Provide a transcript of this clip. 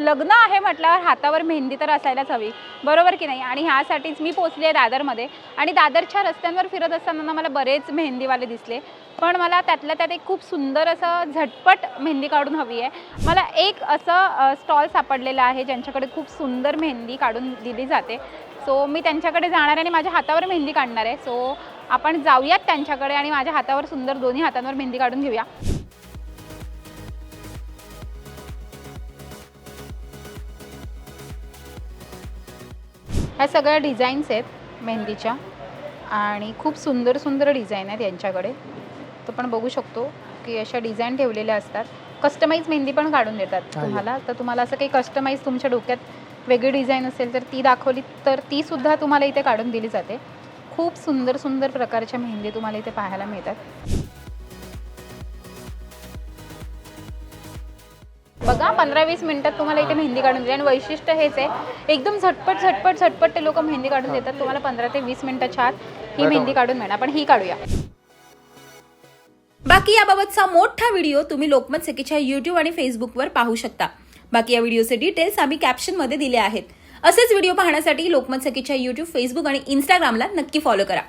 लग्न आहे म्हटल्यावर हातावर मेहंदी तर असायलाच हवी. बरोबर की नाही? आणि ह्यासाठीच मी पोचले आहे दादरमध्ये. आणि दादरच्या रस्त्यांवर फिरत असताना मला बरेच मेहंदीवाले दिसले. पण मला त्यातल्या त्यात एक खूप सुंदर असं झटपट मेहंदी काढून हवी आहे. मला एक असं स्टॉल सापडलेलं आहे ज्यांच्याकडे खूप सुंदर मेहंदी काढून दिली जाते. सो मी त्यांच्याकडे जाणार आहे आणि माझ्या हातावर मेहंदी काढणार आहे. सो आपण जाऊयात त्यांच्याकडे आणि माझ्या हातावर सुंदर दोन्ही हातांवर मेहंदी काढून घेऊया. ह्या सगळ्या डिझाईन्स आहेत मेहंदीच्या आणि खूप सुंदर सुंदर डिझाईन आहेत यांच्याकडे. तो पण बघू शकतो की अशा डिझाईन ठेवलेल्या असतात. कस्टमाइज मेहंदी पण काढून देतात तुम्हाला. तर तुम्हाला असं काही कस्टमाइज तुमच्या डोक्यात वेगळी डिझाईन असेल तर ती दाखवली तर ती सुद्धा तुम्हाला इथे काढून दिली जाते. खूप सुंदर सुंदर प्रकारच्या मेहंदी तुम्हाला इथे पाहायला मिळतात. बघा पंधरा वीस मिनिटात तुम्हाला इथे मेहंदी काढून दिली. आणि वैशिष्ट्य हेच आहे एकदम झटपट झटपट झटपट ते लोक मेहंदी काढून देतात. तुम्हाला पंधरा ते वीस मिनिटाच्या आत ही. मेहंदी काढून मिळणार. पण ही काढूया. बाकी याबाबतचा मोठा व्हिडिओ तुम्ही लोकमत सखीच्या युट्यूब आणि फेसबुकवर पाहू शकता. बाकी या व्हिडिओचे डिटेल्स आम्ही कॅप्शनमध्ये दिले आहेत. असेच व्हिडिओ पाहण्यासाठी लोकमत सखीच्या युट्यूब फेसबुक आणि इंस्टाग्रामला नक्की फॉलो करा.